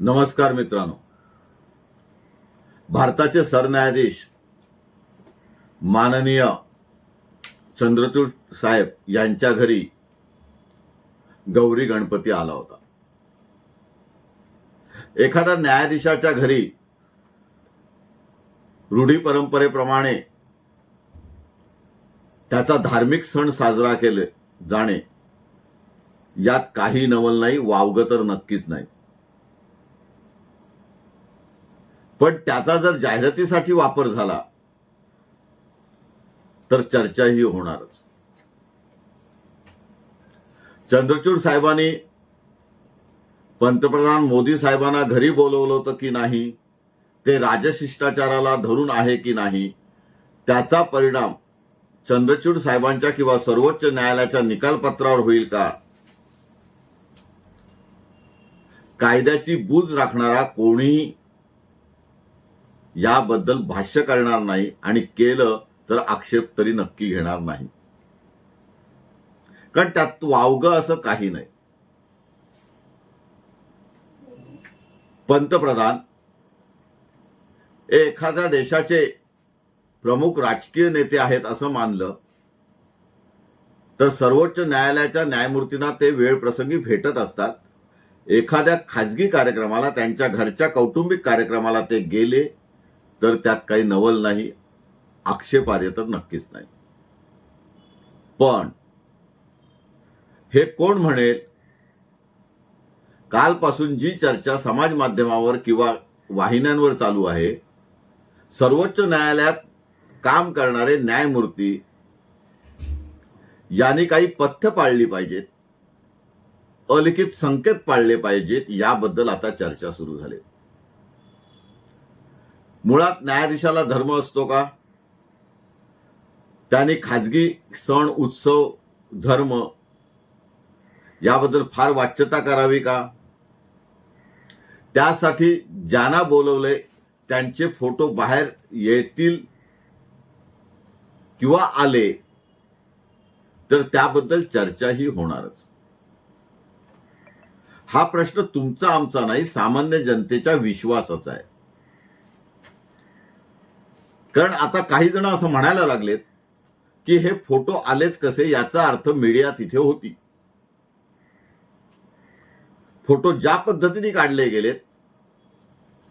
नमस्कार मित्रांनो. भारताचे सरन्यायाधीश माननीय चंद्रचूड साहेब यांच्या घरी गौरी गणपती आला होता. एखाद्या न्यायाधीशाच्या घरी रूढी परंपरेप्रमाणे त्याचा धार्मिक सण साजरा केले जाणे यात काही नवल नाही वावगं तर नक्कीच नाही. पण त्याचा जर जाहिरातीसाठी वापर झाला तर चर्चाही होणारच. चंद्रचूड साहेबांनी पंतप्रधान मोदी साहेबांना घरी बोलवलं होतं की नाही ते राजशिष्टाचाराला धरून आहे की नाही त्याचा परिणाम चंद्रचूड साहेबांच्या किंवा सर्वोच्च न्यायालयाच्या निकालपत्रावर होईल का? कायद्याची बूज राखणारा कोणीही याबद्दल भाष्य करणार नाही आणि केलं तर आक्षेप तरी नक्की घेणार नाही. कारण त्यात वावगं असं काही नाही. पंतप्रधान हे एखाद्या देशाचे प्रमुख राजकीय नेते आहेत असं मानलं तर सर्वोच्च न्यायालयाच्या न्यायमूर्तींना ते वेळ प्रसंगी भेटत असतात. एखाद्या खाजगी कार्यक्रमाला त्यांच्या घरच्या कौटुंबिक कार्यक्रमाला ते गेले तर त्यात काही नवल नाही आक्षेपार्ह तर नक्कीच नाही. पण हे कोण म्हणेल? कालपासून जी चर्चा समाज माध्यमावर किंवा वाहिन्यांवर चालू आहे सर्वोच्च न्यायालयात काम करणारे न्यायमूर्ती यांनी काही पथ्य पाळली पाहिजेत अलिखित संकेत पाळले पाहिजेत याबद्दल आता चर्चा सुरू झाली. मुळात न्यायाधीशाला धर्म असतो का? त्यांनी खाजगी सण उत्सव धर्म याबद्दल फार वाच्यता करावी का? त्यासाठी ज्यांना बोलवले त्यांचे फोटो बाहेर येतील किंवा आले तर त्याबद्दल चर्चाही होणारच. हा प्रश्न तुमचा आमचा नाही सामान्य जनतेच्या विश्वासाचा आहे. कारण आता काही जण असं म्हणायला लागलेत की हे फोटो आलेच कसे याचा अर्थ मीडिया तिथे होती. फोटो ज्या पद्धतीने काढले गेलेत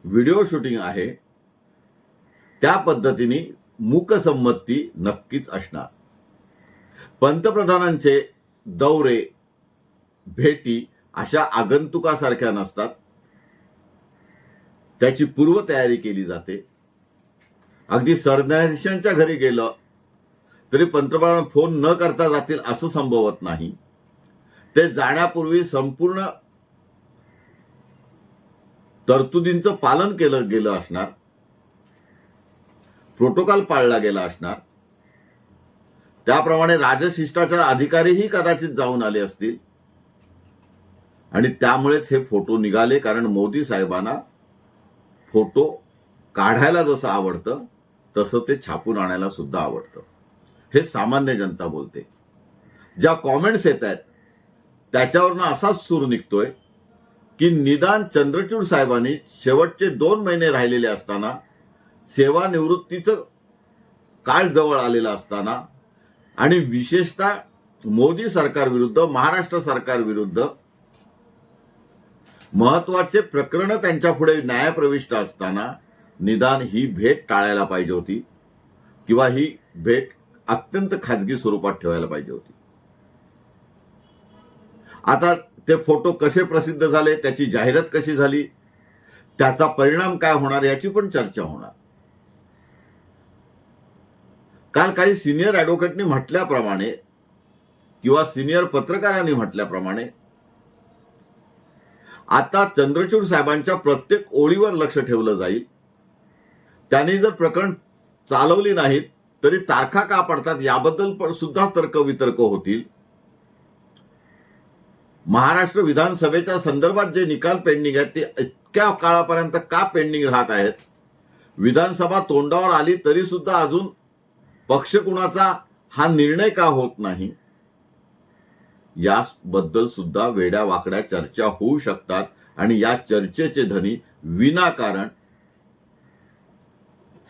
व्हिडिओ शूटिंग आहे त्या पद्धतीने मूकसंमती नक्कीच असणार. पंतप्रधानांचे दौरे भेटी अशा आगंतुकासारख्या नसतात. त्याची पूर्वतयारी केली जाते. अगदी सरन्यायाधीशांच्या घरी गेलं तरी पंतप्रधान फोन न करता जातील असं संभवत नाही. ते जाण्यापूर्वी संपूर्ण तरतुदींचं पालन केलं गेलं असणार प्रोटोकॉल पाळला गेला असणार. त्याप्रमाणे राजशिष्टाचार अधिकारीही कदाचित जाऊन आले असतील. आणि त्यामुळेच हे फोटो निघाले कारण मोदी साहेबांना फोटो काढायला जसं आवडतं तसं ते छापून आणायला सुद्धा आवडतं. हे सामान्य जनता बोलते. ज्या कॉमेंट्स येत आहेत त्याच्यावरनं असाच सूर निघतोय की निदान चंद्रचूड साहेबांनी शेवटचे दोन महिने राहिलेले असताना सेवानिवृत्तीचं काळ जवळ आलेलं असताना आणि विशेषतः मोदी सरकार विरुद्ध महाराष्ट्र सरकार विरुद्ध महत्त्वाचे प्रकरण त्यांच्या पुढे न्यायप्रविष्ट असताना निदान ही भेट टाळायला पाहिजे होती किंवा ही भेट अत्यंत खाजगी स्वरूपात ठेवायला पाहिजे होती. आता ते फोटो कसे प्रसिद्ध झाले त्याची जाहिरात कशी झाली त्याचा परिणाम काय होणार याची पण चर्चा होणार. काल काही सिनियर ॲडव्होकेटनी म्हटल्याप्रमाणे किंवा सिनियर पत्रकारांनी म्हटल्याप्रमाणे आता चंद्रचूड साहेबांच्या प्रत्येक ओळीवर लक्ष ठेवलं जाईल. त्यांनी जर प्रकरण चालवली नाहीत तरी तारखा का पडतात याबद्दल पण सुद्धा तर्कवितर्क होतील. महाराष्ट्र विधानसभेच्या संदर्भात जे निकाल पेंडिंग आहेत ते इतक्या काळापर्यंत का पेंडिंग राहत आहेत? विधानसभा तोंडावर आली तरी सुद्धा अजून पक्ष कुणाचा हा निर्णय का होत नाही? याबद्दल सुद्धा वेड्या वाकड्या चर्चा होऊ शकतात आणि या चर्चेचे धनी विनाकारण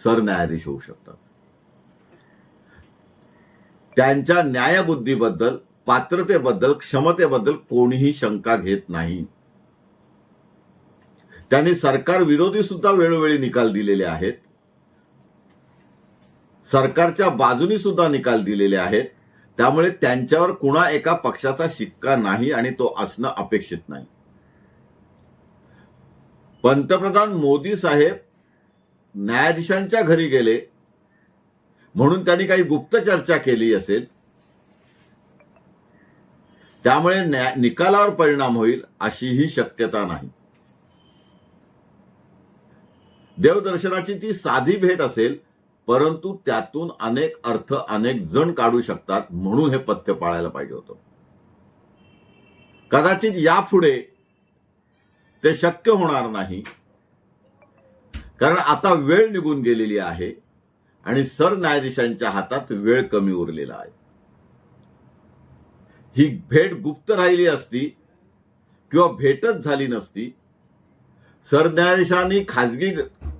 सरन्यायाधीश होऊ शकतात. त्यांच्या न्यायबुद्धीबद्दल पात्रतेबद्दल क्षमतेबद्दल कोणीही शंका घेत नाही. त्यांनी सरकार विरोधी सुद्धा वेळोवेळी निकाल दिलेले आहेत. सरकारच्या बाजूनी सुद्धा निकाल दिलेले आहेत. त्यामुळे त्यांच्यावर कुणा एका पक्षाचा शिक्का नाही आणि तो असणं अपेक्षित नाही. पंतप्रधान मोदी साहेब न्यायाधीशांच्या घरी गेले. म्हणून त्यांनी काही गुप्त चर्चा केली असेल. त्यामुळे निकालावर परिणाम होईल अशी ही शक्यता नाही. देवदर्शनाची ती साधी भेट असेल परंतु त्यातून अनेक अर्थ अनेक जण काढू शकतात म्हणून हे पथ्य पाळायला पाहिजे होतं. कदाचित यापुढे ते शक्य होणार नाही. कारण आता वेळ निघून गेलेली आहे आणि सरन्यायाधीशांच्या हातात वेळ कमी उरलेला आहे. ही भेट गुप्त राहिली असती किंवा भेटच झाली नसती सरन्यायाधीशांनी खाजगी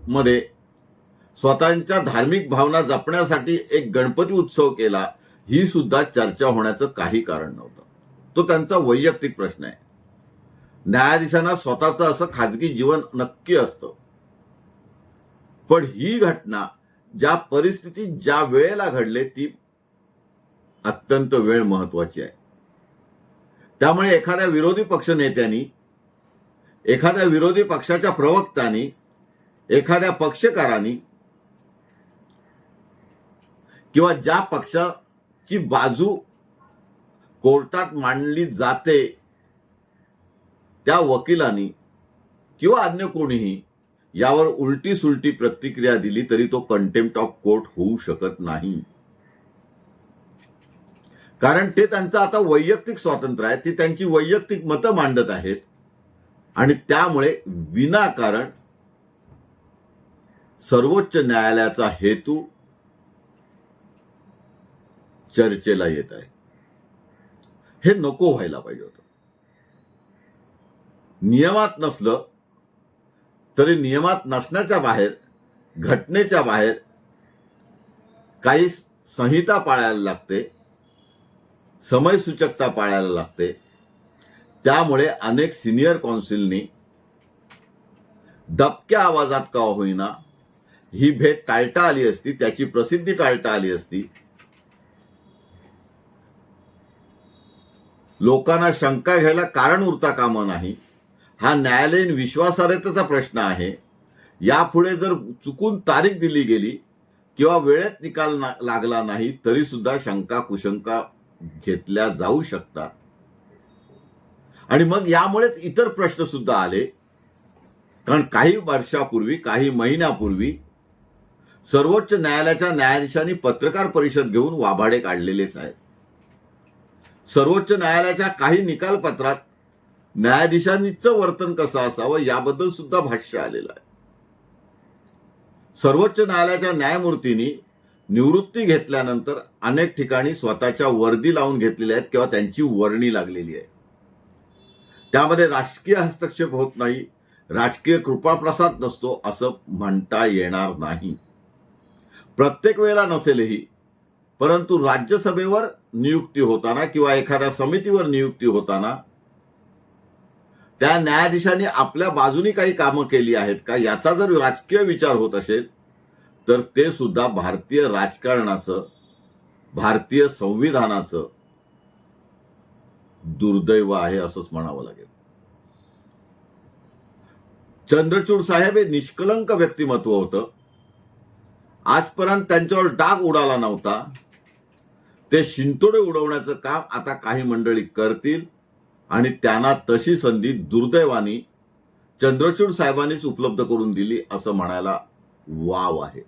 मध्ये स्वतःच्या धार्मिक भावना जपण्यासाठी एक गणपती उत्सव केला ही सुद्धा चर्चा होण्याचं काही कारण नव्हतं. तो त्यांचा वैयक्तिक प्रश्न आहे. न्यायाधीशांना स्वतःचं असं खाजगी जीवन नक्की असतं. पण ही घटना ज्या परिस्थितीत ज्या वेळेला घडले ती अत्यंत वेळ महत्वाची आहे. त्यामुळे एखाद्या विरोधी पक्ष नेत्यांनी एखाद्या विरोधी पक्षाच्या प्रवक्त्यांनी एखाद्या पक्षकारांनी किंवा ज्या पक्षाची बाजू कोर्टात मांडली जाते त्या वकिलांनी किंवा अन्य कोणीही यावर उलटी सुलटी प्रतिक्रिया दिली तरी तो कंटेम्प्ट ऑफ कोर्ट होऊ शकत नाही. कारण ते त्यांचं आता वैयक्तिक स्वातंत्र्य आहे. ती त्यांची वैयक्तिक मतं मांडत आहेत. आणि त्यामुळे विनाकारण सर्वोच्च न्यायालयाचा हेतू चर्चेला येत आहे. हे नको व्हायला पाहिजे होतं. नियमात नसलं तरी नियमात नसण्याच्या बाहेर घटनेच्या बाहेर काही संहिता पाळायला लागते समयसूचकता पाळायला लागते. त्यामुळे अनेक सिनियर कौन्सिलनी दबक्या आवाजात का होईना ही भेट टाळता आली असती त्याची प्रसिद्धी टाळता आली असती. लोकांना शंका घ्यायला कारण उरता कामं नाही. हा न्यायालयीन विश्वासार्हतेचा प्रश्न आहे. यापुढे जर चुकून तारीख दिली गेली किंवा वेळेत निकाल ना- लागला नाही तरी सुद्धा शंका कुशंका घेतल्या जाऊ शकतात आणि मग यामुळेच इतर प्रश्न सुद्धा आले. कारण काही वर्षापूर्वी काही महिन्यापूर्वी सर्वोच्च न्यायालयाच्या न्यायाधीशांनी पत्रकार परिषद घेऊन वाभाडे काढलेलेच आहेत. सर्वोच्च न्यायालयाच्या काही निकालपत्रात न्यायाधीशांचं वर्तन कसं असावं याबद्दल सुद्धा भाष्य आलेलं आहे. सर्वोच्च न्यायालयाच्या न्यायमूर्तींनी निवृत्ती घेतल्यानंतर अनेक ठिकाणी स्वतःच्या वर्दी लावून घेतलेल्या आहेत किंवा त्यांची वर्णी लागलेली आहे. त्यामध्ये राजकीय हस्तक्षेप होत नाही राजकीय कृपाप्रसाद नसतो असं म्हणता येणार नाही. प्रत्येक वेळेला नसेलही परंतु राज्यसभेवर नियुक्ती होताना किंवा एखाद्या समितीवर नियुक्ती होताना त्या न्यायाधीशांनी आपल्या बाजूनी काही कामं केली आहेत का याचा जर राजकीय विचार होत असेल तर ते सुद्धा भारतीय राजकारणाचं भारतीय संविधानाचं दुर्दैव आहे असंच म्हणावं लागेल. चंद्रचूड साहेब हे निष्कलंक व्यक्तिमत्व होतं. आजपर्यंत त्यांच्यावर डाग उडाला नव्हता. ते शिंतोडे उडवण्याचं काम आता काही मंडळी करतील. आणि त्यांना तशी संधी दुर्दैवानी चंद्रचूड साहेबांनीच उपलब्ध करून दिली असं म्हणायला वाव आहे.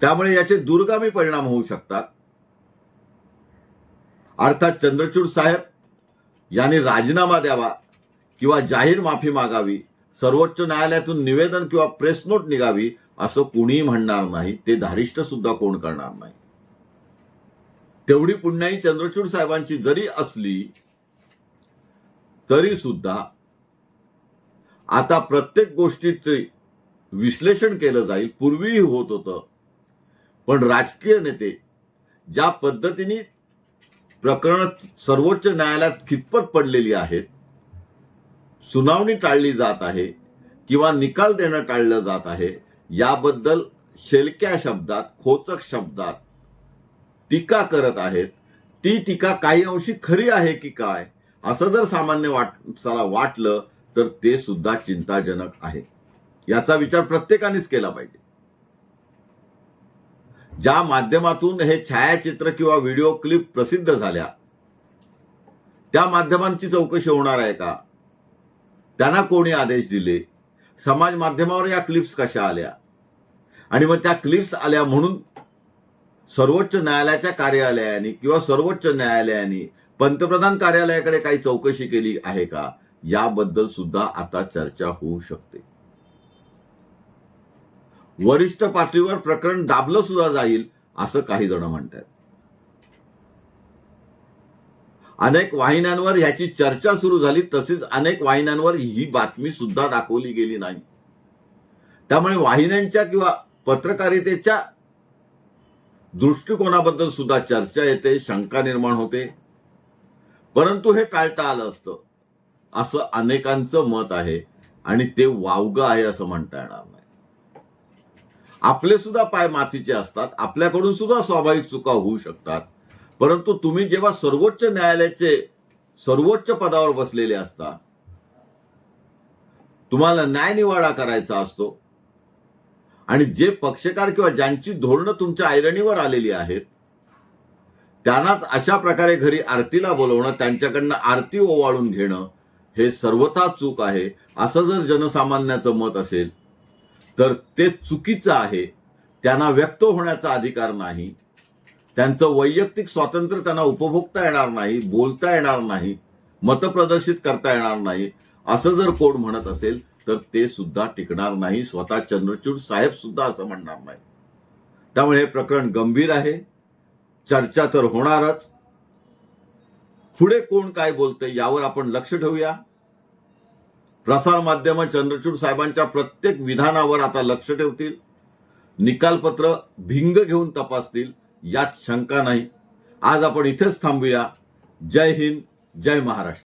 त्यामुळे याचे दूरगामी परिणाम होऊ शकतात. अर्थात चंद्रचूड साहेब यांनी राजीनामा द्यावा किंवा जाहीर माफी मागावी सर्वोच्च न्यायालयातून निवेदन किंवा प्रेस नोट निघावी असं कुणीही म्हणणार नाही ते धारिष्ट सुद्धा कोण करणार नाही. तेवढी पुण्याई चंद्रचूड साहेबांची जरी असली तरी सुद्धा आता प्रत्येक गोष्टीचे विश्लेषण केलं जाईल. पूर्वीही होत होतं. पण राजकीय नेते ज्या पद्धतीने प्रकरण सर्वोच्च न्यायालयात खितपत पडलेली आहेत सुनावणी टाळली जात आहे किंवा निकाल देणं टाळलं जात आहे याबद्दल शेलक्या शब्दात खोचक शब्दात टीका करत आहेत. ती टीका काही अंशी खरी आहे की काय? असं जर सामान्य वाटसाला वाटलं तर ते सुद्धा चिंताजनक आहे. याचा विचार प्रत्येकानेच केला पाहिजे. ज्या माध्यमातून हे छायाचित्र किंवा व्हिडिओ क्लिप प्रसिद्ध झाल्या त्या माध्यमांची चौकशी होणार आहे का? त्यांना कोणी आदेश दिले? समाज माध्यमावर या क्लिप्स कशा आल्या? आणि मग त्या क्लिप्स आल्या म्हणून सर्वोच्च न्यायालयाच्या कार्यालयाने किंवा सर्वोच्च न्यायालयाने पंतप्रधान कार्यालयाकडे काही चौकशी केली आहे का? याबद्दल सुद्धा आता चर्चा होऊ शकते. वरिष्ठ पातळीवर प्रकरण दाबलं सुद्धा जाईल असं काही जण म्हणतात. अनेक वाहिन्यांवर ह्याची चर्चा सुरू झाली तसेच अनेक वाहिन्यांवर ही बातमी सुद्धा दाखवली गेली नाही. त्यामुळे वाहिन्यांच्या किंवा पत्रकारितेच्या दृष्टिकोनाबद्दल सुद्धा चर्चा येते शंका निर्माण होते. परंतु हे टाळता आलं असतं. असं अनेकांचं मत आहे आणि ते वावगं आहे असं म्हणता येणार नाही. आपले सुद्धा पाय मातीचे असतात आपल्याकडून सुद्धा स्वाभाविक चुका होऊ शकतात. परंतु तुम्ही जेव्हा सर्वोच्च न्यायालयाचे सर्वोच्च पदावर बसलेले असता तुम्हाला न्यायनिवाडा करायचा असतो आणि जे पक्षकार किंवा ज्यांची धोरणं तुमच्या ऐरणीवर आलेली आहेत त्यांनाच अशा प्रकारे घरी आरतीला बोलवणं त्यांच्याकडनं आरती ओवाळून घेणं हे सर्वथा चूक आहे. असं जर जनसामान्याचं मत असेल तर ते चुकीचं आहे. त्यांना व्यक्त होण्याचा अधिकार नाही. त्यांचं वैयक्तिक स्वातंत्र्य त्यांना उपभोगता येणार नाही बोलता येणार नाही मतप्रदर्शित करता येणार नाही असं जर कोण म्हणत असेल तर ते सुद्धा टिकणार नाही. स्वतः चंद्रचूड साहेब सुद्धा असं म्हणणार नाही त्यामुळे हे प्रकरण गंभीर आहे. चर्चा तर होणारच. पुढे कोण काय बोलतंय यावर आपण लक्ष ठेवूया. प्रसार माध्यम चंद्रचूड साहेबांच्या प्रत्येक विधानावर आता लक्ष ठेवतील. निकालपत्र भिंग घेऊन तपासतील. यात शंका नाही. आज आपण इथेच थांबूया. जय हिंद जय महाराष्ट्र.